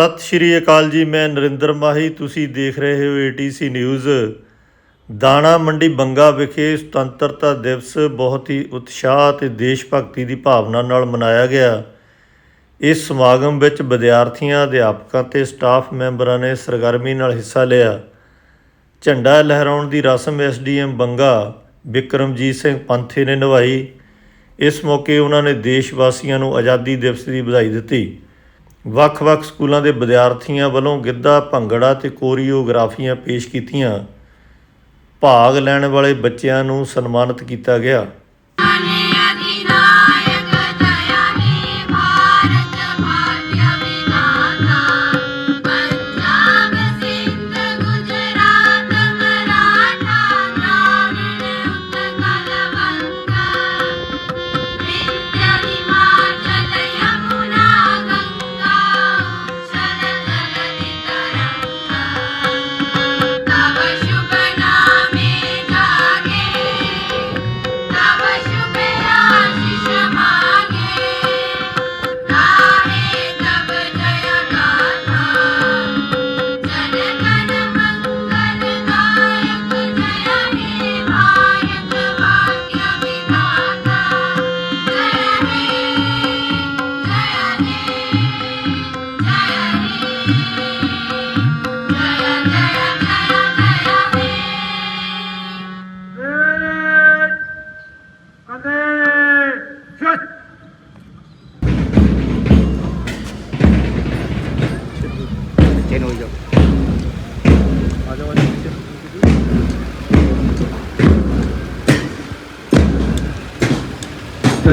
ਸਤਿ ਸ਼੍ਰੀ ਅਕਾਲ ਜੀ, ਮੈਂ ਨਰਿੰਦਰ ਮਾਹੀ। ਤੁਸੀਂ ਦੇਖ ਰਹੇ ਹੋ ATC ਨਿਊਜ਼ ਦਾਣਾ ਮੰਡੀ ਬੰਗਾ ਵਿਖੇ ਸੁਤੰਤਰਤਾ ਦਿਵਸ ਬਹੁਤ ਹੀ ਉਤਸ਼ਾਹ ਤੇ ਦੇਸ਼ ਭਗਤੀ ਦੀ ਭਾਵਨਾ ਨਾਲ ਮਨਾਇਆ ਗਿਆ। ਇਸ ਸਮਾਗਮ ਵਿੱਚ ਵਿਦਿਆਰਥੀਆਂ, ਅਧਿਆਪਕਾਂ ਤੇ ਸਟਾਫ ਮੈਂਬਰਾਂ ਨੇ ਸਰਗਰਮੀ ਨਾਲ ਹਿੱਸਾ ਲਿਆ। ਝੰਡਾ ਲਹਿਰਾਉਣ ਦੀ ਰਸਮ ਐਸਡੀਐਮ ਬੰਗਾ ਵਿਕਰਮਜੀਤ ਸਿੰਘ ਪੰਥੇ ਨੇ ਨਿਭਾਈ। ਇਸ ਮੌਕੇ ਉਹਨਾਂ ਨੇ ਦੇਸ਼ ਵਾਸੀਆਂ ਨੂੰ ਆਜ਼ਾਦੀ ਦਿਵਸ ਦੀ ਵਧਾਈ ਦਿੱਤੀ। ਵੱਖ-ਵੱਖ ਸਕੂਲਾਂ ਦੇ ਵਿਦਿਆਰਥੀਆਂ ਵੱਲੋਂ ਗਿੱਧਾ, ਭੰਗੜਾ ਤੇ ਕੋਰੀਓਗ੍ਰਾਫੀਆਂ ਪੇਸ਼ ਕੀਤੀਆਂ। ਭਾਗ ਲੈਣ ਵਾਲੇ ਬੱਚਿਆਂ ਨੂੰ ਸਨਮਾਨਿਤ ਕੀਤਾ ਗਿਆ।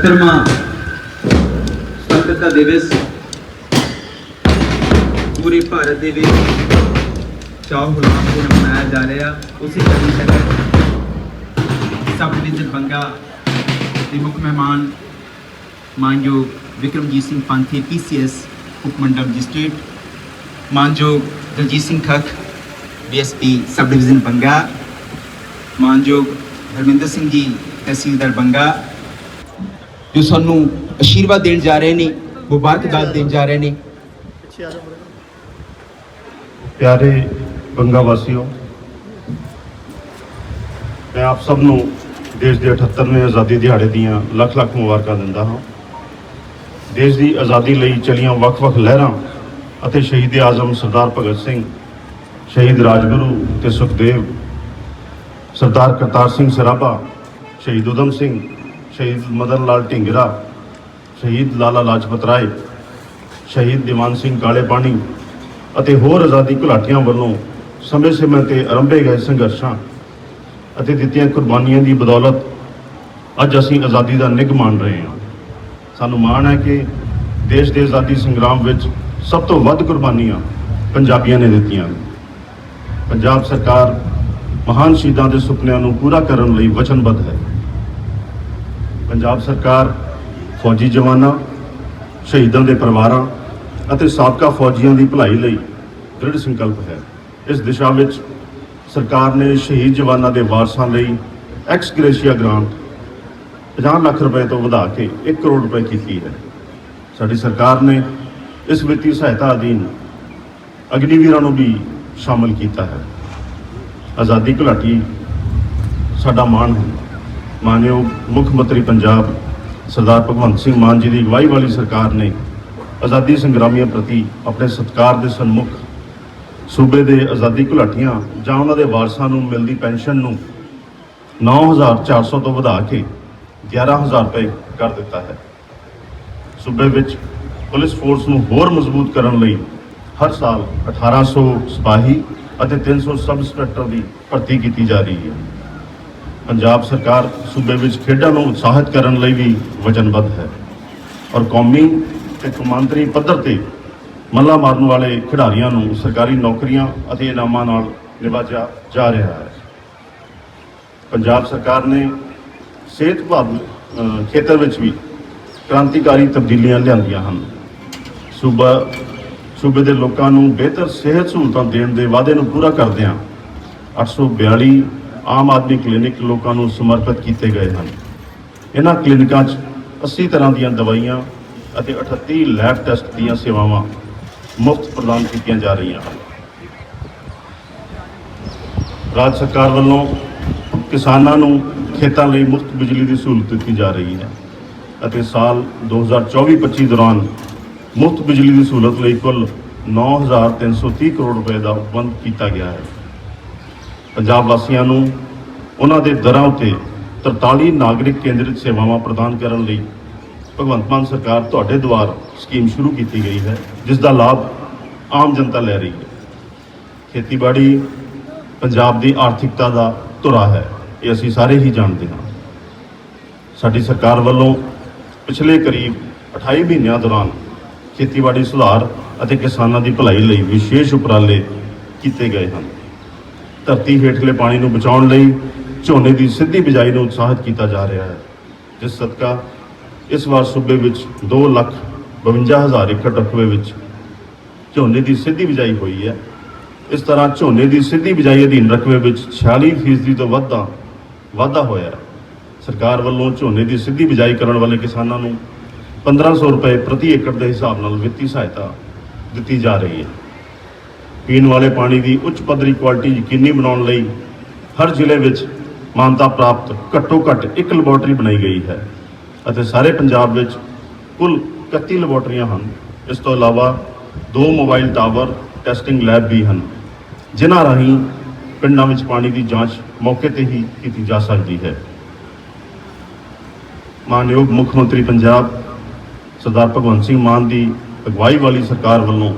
77ਵਾਂ ਸੰਤਤਾ ਦਿਵਸ ਪੂਰੇ ਭਾਰਤ ਦੇ ਵਿੱਚ ਚਾਹ ਹੁਲਾਮ ਦੇ ਮਨਾਇਆ ਜਾ ਰਿਹਾ। ਉਸੇ ਕਦੀ ਤੱਕ ਸਬ ਡਿਵੀਜ਼ਨ ਬੰਗਾ ਦੇ ਮੁੱਖ ਮਹਿਮਾਨ ਮਾਨਯੋਗ ਵਿਕਰਮਜੀਤ ਸਿੰਘ ਪੰਥੀ ਪੀਸੀਐਸ ਉਪ ਮੰਡਲ ਮੈਜਿਸਟ੍ਰੇਟ, ਮਾਨਯੋਗ Daljit Singh Khakh BSP sub division Banga ਮਾਨਯੋਗ ਹਰਮਿੰਦਰ ਸਿੰਘ ਜੀ ਤਹਿਸੀਲਦਾਰ ਬੰਗਾ ਜੋ ਸਾਨੂੰ ਅਸ਼ੀਰਵਾਦ ਦੇਣ ਜਾ ਰਹੇ ਨੇ, ਮੁਬਾਰਕਬਾਦ ਦੇਣ ਜਾ ਰਹੇ ਨੇ। ਪਿਆਰੇ ਬੰਗਾ ਵਾਸੀਓ, ਮੈਂ ਆਪ ਸਭ ਨੂੰ ਦੇਸ਼ ਦੇ 78ਵੇਂ ਆਜ਼ਾਦੀ ਦਿਹਾੜੇ ਦੀਆਂ ਲੱਖ ਲੱਖ ਮੁਬਾਰਕਾਂ ਦਿੰਦਾ ਹਾਂ। ਦੇਸ਼ ਦੀ ਆਜ਼ਾਦੀ ਲਈ ਚਲੀਆਂ ਵੱਖ-ਵੱਖ ਲਹਿਰਾਂ ਅਤੇ ਸ਼ਹੀਦ ਆਜ਼ਮ ਸਰਦਾਰ ਭਗਤ ਸਿੰਘ, ਸ਼ਹੀਦ ਰਾਜਗੁਰੂ ਤੇ ਸੁਖਦੇਵ, ਸਰਦਾਰ ਕਰਤਾਰ ਸਿੰਘ ਸਰਾਭਾ, ਸ਼ਹੀਦ ਉਦਮ ਸਿੰਘ ਸ਼ਹੀਦ ਮਦਨ ਲਾਲ ਢਿੰਗਰਾ, ਸ਼ਹੀਦ ਲਾਲਾ ਲਾਜਪਤ ਰਾਏ, ਸ਼ਹੀਦ ਦੀਵਾਨ ਸਿੰਘ ਕਾਲੇ ਪਾਣੀ ਅਤੇ ਹੋਰ ਆਜ਼ਾਦੀ ਘੁਲਾਟੀਆਂ ਵੱਲੋਂ ਸਮੇਂ-ਸਮੇਂ ਤੇ ਆਰੰਭੇ ਗਏ ਸੰਘਰਸ਼ਾਂ ਅਤੇ ਦਿੱਤੀਆਂ ਕੁਰਬਾਨੀਆਂ ਦੀ ਬਦੌਲਤ ਅੱਜ ਅਸੀਂ ਆਜ਼ਾਦੀ ਦਾ ਨਿੱਘ ਮਾਣ ਰਹੇ ਹਾਂ। ਸਾਨੂੰ ਮਾਣ ਹੈ ਕਿ ਦੇਸ਼ ਦੇ ਆਜ਼ਾਦੀ ਸੰਗਰਾਮ ਵਿੱਚ ਸਭ ਤੋਂ ਵੱਧ ਕੁਰਬਾਨੀਆਂ ਪੰਜਾਬੀਆਂ ਨੇ ਦਿੱਤੀਆਂ ਪੰਜਾਬ ਸਰਕਾਰ ਮਹਾਨ ਸ਼ਹੀਦਾਂ ਦੇ ਸੁਪਨਿਆਂ ਨੂੰ ਪੂਰਾ ਕਰਨ ਲਈ ਵਚਨਬੱਧ ਹੈ। ਪੰਜਾਬ ਸਰਕਾਰ, ਫੌਜੀ ਜਵਾਨਾਂ, ਸ਼ਹੀਦਾਂ ਦੇ ਪਰਿਵਾਰਾਂ ਅਤੇ ਸਾਬਕਾ ਫੌਜੀਆਂ ਦੀ ਭਲਾਈ ਲਈ ਦ੍ਰਿੜ ਸੰਕਲਪ ਹੈ। ਇਸ ਦਿਸ਼ਾ ਵਿੱਚ ਸਰਕਾਰ ਨੇ ਸ਼ਹੀਦ ਜਵਾਨਾਂ ਦੇ ਵਾਰਸਾਂ ਲਈ ਐਕਸ ਗ੍ਰੇਸ਼ੀਆ ਗ੍ਰਾਂਟ 50 ਲੱਖ ਰੁਪਏ ਤੋਂ ਵਧਾ ਕੇ 1 ਕਰੋੜ ਰੁਪਏ ਕੀਤੀ ਹੈ। ਸਾਡੀ ਸਰਕਾਰ ਨੇ ਇਸ ਵਿੱਤੀ ਸਹਾਇਤਾ ਅਧੀਨ ਅਗਨੀਵੀਰਾਂ ਨੂੰ ਵੀ ਸ਼ਾਮਲ ਕੀਤਾ ਹੈ। ਆਜ਼ਾਦੀ ਘੁਲਾਟੀ ਸਾਡਾ ਮਾਣ ਹੈ। ਮਾਨਯੋਗ ਮੁੱਖ ਮੰਤਰੀ ਪੰਜਾਬ ਸਰਦਾਰ ਭਗਵੰਤ ਸਿੰਘ ਮਾਨ ਜੀ ਦੀ ਅਗਵਾਈ ਵਾਲੀ ਸਰਕਾਰ ਨੇ ਆਜ਼ਾਦੀ ਸੰਗਰਾਮੀਆਂ ਪ੍ਰਤੀ ਆਪਣੇ ਸਤਿਕਾਰ ਦੇ ਸਨਮੁਖ ਸੂਬੇ ਦੇ ਆਜ਼ਾਦੀ ਘੁਲਾਟੀਆਂ ਜਾਂ ਉਹਨਾਂ ਦੇ ਵਾਰਸਾਂ ਨੂੰ ਮਿਲਦੀ ਪੈਨਸ਼ਨ ਨੂੰ 9400 ਤੋਂ ਵਧਾ ਕੇ 11000 ਰੁਪਏ ਕਰ ਦਿੱਤਾ ਹੈ। ਸੂਬੇ ਵਿੱਚ ਪੁਲਿਸ ਫੋਰਸ ਨੂੰ ਹੋਰ ਮਜ਼ਬੂਤ ਕਰਨ ਲਈ ਹਰ ਸਾਲ 1800 ਸਿਪਾਹੀ ਅਤੇ 300 ਸਬ ਇੰਸਪੈਕਟਰ ਦੀ ਭਰਤੀ ਕੀਤੀ ਜਾ ਰਹੀ ਹੈ। ਪੰਜਾਬ ਸਰਕਾਰ ਸੂਬੇ ਵਿੱਚ ਖੇਡਾਂ ਨੂੰ ਉਤਸ਼ਾਹਿਤ ਕਰਨ ਲਈ ਵੀ ਵਚਨਬੱਧ ਹੈ। ਔਰ ਕੌਮੀ ਤੇ ਕੌਮਾਂਤਰੀ ਪੱਧਰ ਤੇ ਮੱਲਾ ਮਾਰਨ ਵਾਲੇ ਖਿਡਾਰੀਆਂ ਨੂੰ ਸਰਕਾਰੀ ਨੌਕਰੀਆਂ ਅਤੇ ਇਨਾਮਾਂ ਨਾਲ ਨਿਵਾਜਿਆ ਜਾ ਰਿਹਾ ਹੈ। ਪੰਜਾਬ ਸਰਕਾਰ ਨੇ ਸਿਹਤ ਵਿਭਾਗ ਖੇਤਰ ਵਿੱਚ ਵੀ ਕ੍ਰਾਂਤੀਕਾਰੀ ਤਬਦੀਲੀਆਂ ਲਿਆਂਦੀਆਂ ਹਨ। ਸੂਬਾ, ਸੂਬੇ ਦੇ ਲੋਕਾਂ ਨੂੰ ਬਿਹਤਰ ਸਿਹਤ ਸਹੂਲਤਾਂ ਦੇਣ ਦੇ ਵਾਅਦੇ ਨੂੰ ਪੂਰਾ ਕਰਦਿਆਂ 842 ਆਮ ਆਦਮੀ ਕਲੀਨਿਕ ਲੋਕਾਂ ਨੂੰ ਸਮਰਪਿਤ ਕੀਤੇ ਗਏ ਹਨ। ਇਹਨਾਂ ਕਲੀਨਿਕਾਂ 'ਚ 80 ਤਰ੍ਹਾਂ ਦੀਆਂ ਦਵਾਈਆਂ ਅਤੇ 38 ਲੈਬ ਟੈਸਟ ਦੀਆਂ ਸੇਵਾਵਾਂ ਮੁਫਤ ਪ੍ਰਦਾਨ ਕੀਤੀਆਂ ਜਾ ਰਹੀਆਂ ਹਨ। ਰਾਜ ਸਰਕਾਰ ਵੱਲੋਂ ਕਿਸਾਨਾਂ ਨੂੰ ਖੇਤਾਂ ਲਈ ਮੁਫਤ ਬਿਜਲੀ ਦੀ ਸਹੂਲਤ ਦਿੱਤੀ ਜਾ ਰਹੀ ਹੈ ਅਤੇ ਸਾਲ 2024-25 ਦੌਰਾਨ ਮੁਫਤ ਬਿਜਲੀ ਦੀ ਸਹੂਲਤ ਲਈ ਕੁੱਲ 9330 ਕਰੋੜ ਰੁਪਏ ਦਾ ਉਪਬੰਧ ਕੀਤਾ ਗਿਆ ਹੈ। ਪੰਜਾਬ ਵਾਸੀਆਂ ਨੂੰ ਉਹਨਾਂ ਦੇ ਦਰਾਂ ਉੱਤੇ 43 ਨਾਗਰਿਕ ਕੇਂਦਰਿਤ ਸੇਵਾਵਾਂ ਪ੍ਰਦਾਨ ਕਰਨ ਲਈ ਭਗਵੰਤ ਮਾਨ ਸਰਕਾਰ ਤੁਹਾਡੇ ਦੁਆਰ ਸਕੀਮ ਸ਼ੁਰੂ ਕੀਤੀ ਗਈ ਹੈ, ਜਿਸ ਦਾ ਲਾਭ ਆਮ ਜਨਤਾ ਲੈ ਰਹੀ ਹੈ। ਖੇਤੀਬਾੜੀ ਪੰਜਾਬ ਦੀ ਆਰਥਿਕਤਾ ਦਾ ਧੁਰਾ ਹੈ, ਇਹ ਅਸੀਂ ਸਾਰੇ ਹੀ ਜਾਣਦੇ ਹਾਂ। ਸਾਡੀ ਸਰਕਾਰ ਵੱਲੋਂ ਪਿਛਲੇ ਕਰੀਬ 28 ਮਹੀਨਿਆਂ ਦੌਰਾਨ ਖੇਤੀਬਾੜੀ ਸੁਧਾਰ ਅਤੇ ਕਿਸਾਨਾਂ ਦੀ ਭਲਾਈ ਲਈ ਵਿਸ਼ੇਸ਼ ਉਪਰਾਲੇ ਕੀਤੇ ਗਏ ਹਨ। ਧਰਤੀ ਹੇਠਲੇ ਪਾਣੀ ਨੂੰ ਬਚਾਉਣ ਲਈ ਝੋਨੇ ਦੀ ਸਿੱਧੀ ਬਿਜਾਈ ਨੂੰ ਉਤਸ਼ਾਹਿਤ ਕੀਤਾ ਜਾ ਰਿਹਾ ਹੈ। ਜਿਸ ਸਦਕਾ ਇਸ ਵਾਰ ਸੂਬੇ ਵਿੱਚ 2 ਲੱਖ 52 ਹਜ਼ਾਰ ਏਕੜ ਰਕਬੇ ਵਿੱਚ ਝੋਨੇ ਦੀ ਸਿੱਧੀ ਬਿਜਾਈ ਹੋਈ ਹੈ। ਇਸ ਤਰ੍ਹਾਂ ਝੋਨੇ ਦੀ ਸਿੱਧੀ ਬਿਜਾਈ ਅਧੀਨ ਰਕਬੇ ਵਿੱਚ 46% ਫੀਸਦੀ ਤੋਂ ਵੱਧਾ, ਵਾਧਾ ਹੋਇਆ ਸਰਕਾਰ ਵੱਲੋਂ ਝੋਨੇ ਦੀ ਸਿੱਧੀ ਬਿਜਾਈ ਕਰਨ ਵਾਲੇ ਕਿਸਾਨਾਂ ਨੂੰ 1500 ਰੁਪਏ ਪ੍ਰਤੀ ਏਕੜ ਦੇ ਹਿਸਾਬ ਨਾਲ ਵਿੱਤੀ ਸਹਾਇਤਾ ਦਿੱਤੀ ਜਾ ਰਹੀ ਹੈ। ਪੀਣ ਵਾਲੇ ਪਾਣੀ ਦੀ ਉੱਚ ਪੱਧਰੀ ਕੁਆਲਿਟੀ ਯਕੀਨੀ ਬਣਾਉਣ ਲਈ ਹਰ ਜ਼ਿਲ੍ਹੇ ਵਿੱਚ ਮਾਨਤਾ ਪ੍ਰਾਪਤ ਘੱਟੋ ਘੱਟ ਇੱਕ ਲੈਬੋਰਟਰੀ ਬਣਾਈ ਗਈ ਹੈ ਅਤੇ ਸਾਰੇ ਪੰਜਾਬ ਵਿੱਚ ਕੁੱਲ 31 ਲੈਬੋਰਟਰੀਆਂ ਹਨ। ਇਸ ਤੋਂ ਇਲਾਵਾ ਦੋ ਮੋਬਾਈਲ ਟਾਵਰ ਟੈਸਟਿੰਗ ਲੈਬ ਵੀ ਹਨ, ਜਿਨ੍ਹਾਂ ਰਾਹੀਂ ਪਿੰਡਾਂ ਵਿੱਚ ਪਾਣੀ ਦੀ ਜਾਂਚ ਮੌਕੇ ਤੇ ਹੀ ਕੀਤੀ ਜਾ ਸਕਦੀ ਹੈ। ਮਾਨਯੋਗ ਮੁੱਖ ਮੰਤਰੀ ਪੰਜਾਬ ਸਰਦਾਰ ਭਗਵੰਤ ਸਿੰਘ ਮਾਨ ਦੀ ਅਗਵਾਈ ਵਾਲੀ ਸਰਕਾਰ ਵੱਲੋਂ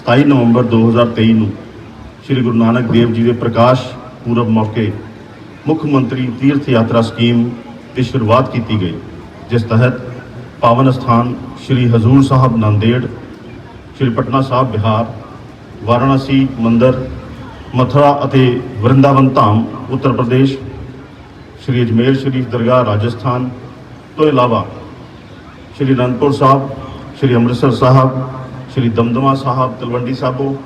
27 ਨਵੰਬਰ 2023 ਨੂੰ ਸ੍ਰੀ ਗੁਰੂ ਨਾਨਕ ਦੇਵ ਜੀ ਦੇ ਪ੍ਰਕਾਸ਼ ਪੁਰਬ ਮੌਕੇ ਮੁੱਖ ਮੰਤਰੀ ਤੀਰਥ ਯਾਤਰਾ ਸਕੀਮ ਦੀ ਸ਼ੁਰੂਆਤ ਕੀਤੀ ਗਈ, ਜਿਸ ਤਹਿਤ ਪਾਵਨ ਸਥਾਨ ਸ੍ਰੀ ਹਜ਼ੂਰ ਸਾਹਿਬ ਨਾਂਦੇੜ, ਸ੍ਰੀ ਪਟਨਾ ਸਾਹਿਬ ਬਿਹਾਰ, ਵਾਰਾਣਸੀ ਮੰਦਰ, ਮਥੁਰਾ ਅਤੇ ਵਰਿੰਦਾਵਨ ਧਾਮ, ਉੱਤਰ ਪ੍ਰਦੇਸ਼, ਸ੍ਰੀ ਅਜਮੇਰ ਸ਼ਰੀਫ ਦਰਗਾਹ ਰਾਜਸਥਾਨ ਤੋਂ ਇਲਾਵਾ ਸ਼੍ਰੀ ਅਨੰਦਪੁਰ ਸਾਹਿਬ, ਸ਼੍ਰੀ ਅੰਮ੍ਰਿਤਸਰ ਸਾਹਿਬ ਸ਼੍ਰੀ ਦਮਦਮਾ ਸਾਹਿਬ ਤਲਵੰਡੀ ਸਾਬੋ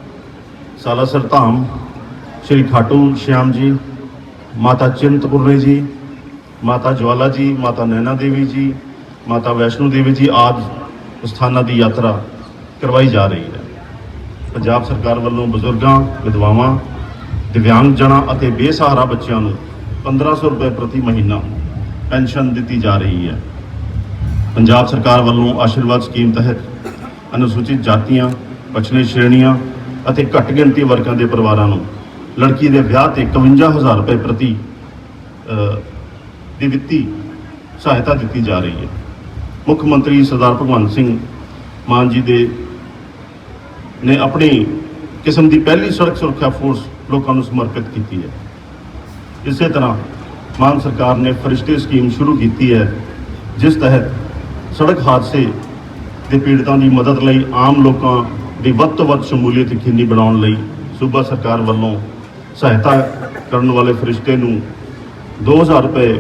ਸਾਲਾਸਰ ਧਾਮ, ਸ਼੍ਰੀ ਖਾਟੂ ਸ਼ਿਆਮ ਜੀ, ਮਾਤਾ ਚਿੰਤਪੁਰਨੀ ਜੀ, ਮਾਤਾ ਜਵਾਲਾ ਜੀ, ਮਾਤਾ ਨੈਣਾ ਦੇਵੀ ਜੀ, ਮਾਤਾ ਵੈਸ਼ਨੋ ਦੇਵੀ ਜੀ ਆਦਿ ਸਥਾਨਾਂ ਦੀ ਯਾਤਰਾ ਕਰਵਾਈ ਜਾ ਰਹੀ ਹੈ। ਪੰਜਾਬ ਸਰਕਾਰ ਵੱਲੋਂ ਬਜ਼ੁਰਗਾਂ, ਵਿਧਵਾਵਾਂ ਦਿਵਿਆਂਗ ਜਨਾਂ ਅਤੇ ਬੇਸਹਾਰਾ ਬੱਚਿਆਂ ਨੂੰ 1500 ਰੁਪਏ ਪ੍ਰਤੀ ਮਹੀਨਾ ਪੈਨਸ਼ਨ ਦਿੱਤੀ ਜਾ ਰਹੀ ਹੈ। ਪੰਜਾਬ ਸਰਕਾਰ ਵੱਲੋਂ ਆਸ਼ੀਰਵਾਦ ਸਕੀਮ ਤਹਿਤ ਅਨੁਸੂਚਿਤ ਜਾਤੀਆਂ ਪਛੜੇ ਸ਼੍ਰੇਣੀਆਂ ਅਤੇ ਘੱਟ ਗਿਣਤੀ ਵਰਗਾਂ ਦੇ ਪਰਿਵਾਰਾਂ ਨੂੰ ਲੜਕੀ ਦੇ ਵਿਆਹ ਤੇ 51000 ਰੁਪਏ ਪ੍ਰਤੀ ਦੀ ਵਿੱਤੀ ਸਹਾਇਤਾ ਦਿੱਤੀ ਜਾ ਰਹੀ ਹੈ। ਮੁੱਖ ਮੰਤਰੀ ਸਰਦਾਰ ਭਗਵੰਤ ਸਿੰਘ ਮਾਨ ਜੀ ਦੇ ਨੇ ਆਪਣੀ ਕਿਸਮ ਦੀ ਪਹਿਲੀ ਸੜਕ ਸੁਰੱਖਿਆ ਫੋਰਸ ਲੋਕਾਂ ਨੂੰ ਸਮਰਪਿਤ ਕੀਤੀ ਹੈ। ਇਸੇ ਤਰ੍ਹਾਂ ਮਾਨ ਸਰਕਾਰ ਨੇ ਫਰਿਸ਼ਤੇ ਸਕੀਮ ਸ਼ੁਰੂ ਕੀਤੀ ਹੈ, ਜਿਸ ਤਹਿਤ ਸੜਕ ਹਾਦਸੇ ਦੇ ਪੀੜਤਾਂ ਦੀ ਮਦਦ ਲਈ ਆਮ ਲੋਕਾਂ ਦੀ ਵੱਧ ਤੋਂ ਵੱਧ ਸ਼ਮੂਲੀਅਤ ਯਕੀਨੀ ਬਣਾਉਣ ਲਈ ਸੂਬਾ ਸਰਕਾਰ ਵੱਲੋਂ ਸਹਾਇਤਾ ਕਰਨ ਵਾਲੇ ਫਰਿਸ਼ਤੇ ਨੂੰ 2000 ਰੁਪਏ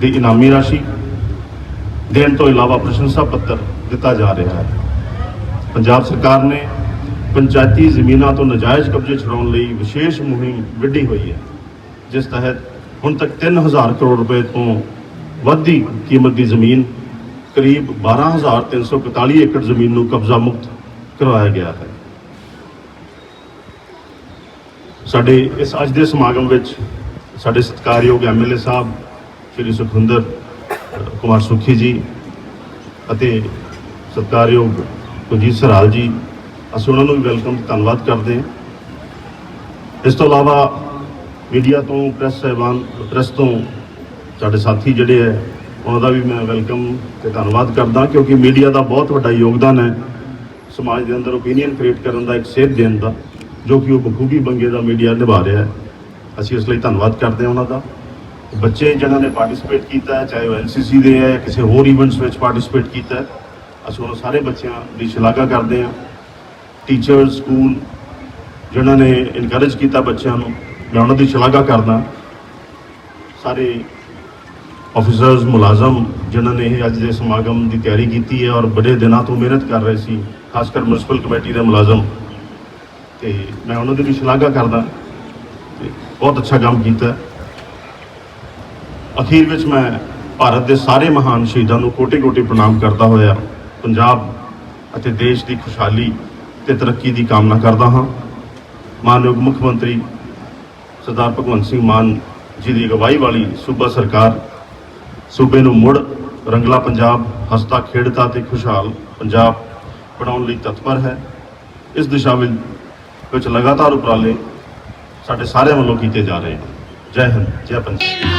ਦੀ ਇਨਾਮੀ ਰਾਸ਼ੀ ਦੇਣ ਤੋਂ ਇਲਾਵਾ ਪ੍ਰਸ਼ੰਸਾ ਪੱਤਰ ਦਿੱਤਾ ਜਾ ਰਿਹਾ ਹੈ। ਪੰਜਾਬ ਸਰਕਾਰ ਨੇ ਪੰਚਾਇਤੀ ਜ਼ਮੀਨਾਂ ਤੋਂ ਨਜਾਇਜ਼ ਕਬਜ਼ੇ ਛੁਡਾਉਣ ਲਈ ਵਿਸ਼ੇਸ਼ ਮੁਹਿੰਮ ਵਿੱਢੀ ਹੋਈ ਹੈ, ਜਿਸ ਤਹਿਤ ਹੁਣ ਤੱਕ 3000 ਕਰੋੜ ਰੁਪਏ ਤੋਂ ਵੱਧ ਦੀ ਕੀਮਤ ਦੀ ਜ਼ਮੀਨ ਕਰੀਬ 12341 ਏਕੜ ਜ਼ਮੀਨ ਨੂੰ ਕਬਜ਼ਾ ਮੁਕਤ ਕਰਵਾਇਆ ਗਿਆ ਹੈ। ਸਾਡੇ ਇਸ ਅੱਜ ਦੇ ਸਮਾਗਮ ਵਿੱਚ ਸਾਡੇ ਸਤਿਕਾਰਯੋਗ ਐਮਐਲਏ ਸਾਹਿਬ, ਸ਼੍ਰੀ ਸੁਖਵਿੰਦਰ ਕੁਮਾਰ ਸੁਖੀ ਜੀ ਅਤੇ ਸਤਿਕਾਰਯੋਗ ਕੁਲਜੀਤ ਸਰਾਲ ਜੀ, ਅਸੀਂ ਉਹਨਾਂ ਨੂੰ ਵੀ ਵੈਲਕਮ, ਧੰਨਵਾਦ ਕਰਦੇ ਹਾਂ। ਇਸ ਤੋਂ ਇਲਾਵਾ ਮੀਡੀਆ ਤੋਂ, ਪ੍ਰੈਸ ਸਹਿਬਾਨ, ਪ੍ਰੈਸ ਤੋਂ ਸਾਡੇ ਸਾਥੀ ਜਿਹੜੇ ਹੈ ਉਹਨਾਂ ਦਾ ਵੀ ਮੈਂ ਵੈਲਕਮ ਤੇ ਧੰਨਵਾਦ ਕਰਦਾ, ਕਿਉਂਕਿ ਮੀਡੀਆ ਦਾ ਬਹੁਤ ਵੱਡਾ ਯੋਗਦਾਨ ਹੈ। ਸਮਾਜ ਦੇ ਅੰਦਰ ਓਪੀਨੀਅਨ ਕ੍ਰੀਏਟ ਕਰਨ ਦਾ ਇੱਕ ਸੇਧ ਦੇਣ ਦਾ, ਜੋ ਕਿ ਉਹ ਬਖੂਬੀ ਬੰਗੇ ਦਾ ਮੀਡੀਆ ਨਿਭਾ ਰਿਹਾ ਹੈ। ਅਸੀਂ ਇਸ ਲਈ ਧੰਨਵਾਦ ਕਰਦੇ ਹਾਂ ਉਹਨਾਂ ਦਾ। ਬੱਚੇ ਜਿਨ੍ਹਾਂ ਨੇ ਪਾਰਟਿਸਿਪੇਟ ਕੀਤਾ ਹੈ, ਚਾਹੇ ਉਹ ਐਨਸੀਸੀ ਦੇ ਹੈ ਜਾਂ ਕਿਸੇ ਹੋਰ ਇਵੈਂਟਸ ਵਿੱਚ ਪਾਰਟਿਸਿਪੇਟ ਕੀਤਾ ਹੈ, ਅਸੀਂ ਉਹਨਾਂ ਸਾਰੇ ਬੱਚਿਆਂ ਦੀ ਸ਼ਲਾਘਾ ਕਰਦੇ ਹਾਂ। ਟੀਚਰ ਸਕੂਲ ਜਿਨ੍ਹਾਂ ਨੇ ਇਨਕਰੇਜ ਕੀਤਾ ਬੱਚਿਆਂ ਨੂੰ, ਮੈਂ ਉਹਨਾਂ ਦੀ ਸ਼ਲਾਘਾ ਕਰਦਾ। ਸਾਰੇ ਆਫੀਸਰਸ ਮੁਲਾਜ਼ਮ ਜਿਨ੍ਹਾਂ ਨੇ ਇਹ ਅੱਜ ਦੇ ਸਮਾਗਮ ਦੀ ਤਿਆਰੀ ਕੀਤੀ ਹੈ ਔਰ ਬੜੇ ਦਿਨਾਂ ਤੋਂ ਮਿਹਨਤ ਕਰ ਰਹੇ ਸੀ ਖਾਸ ਕਰ ਮਿਊਨਿਸਪਲ ਕਮੇਟੀ ਦੇ ਮੁਲਾਜ਼ਮ। ਤੇ ਮੈਂ ਉਹਨਾਂ ਦੀ ਵੀ ਸ਼ਲਾਘਾ ਕਰਦਾ ਤੇ ਬਹੁਤ ਅੱਛਾ ਕੰਮ ਕੀਤਾ। ਅਖੀਰ ਵਿੱਚ ਮੈਂ ਭਾਰਤ ਦੇ ਸਾਰੇ ਮਹਾਨ ਸ਼ਹੀਦਾਂ ਨੂੰ ਕੋਟੇ-ਕੋਟੇ ਪ੍ਰਣਾਮ ਕਰਦਾ ਹੋਇਆ ਪੰਜਾਬ ਅਤੇ ਦੇਸ਼ ਦੀ ਖੁਸ਼ਹਾਲੀ ਤੇ ਤਰੱਕੀ ਦੀ ਕਾਮਨਾ ਕਰਦਾ ਹਾਂ। ਮਾਨਯੋਗ ਮੁੱਖ ਮੰਤਰੀ ਸਰਦਾਰ ਭਗਵੰਤ ਸਿੰਘ ਮਾਨ ਜੀ ਦੀ ਅਗਵਾਈ ਵਾਲੀ ਸੂਬਾ ਸਰਕਾਰ ਸੂਬੇ ਨੂੰ ਮੁੜ ਰੰਗਲਾ ਪੰਜਾਬ, ਹਸਤਾ ਖੇਡਤਾ ਤੇ ਖੁਸ਼ਹਾਲ ਪੰਜਾਬ ਬਣਾਉਣ ਲਈ ਤਤਪਰ ਹੈ। ਇਸ ਦਿਸ਼ਾ ਵਿੱਚ ਲਗਾਤਾਰ ਉਪਰਾਲੇ ਸਾਡੇ ਸਾਰਿਆਂ ਵੱਲੋਂ ਕੀਤੇ ਜਾ ਰਹੇ ਹਨ ਜੈ ਹਿੰਦ, ਜੈ ਪੰਜਾਬ।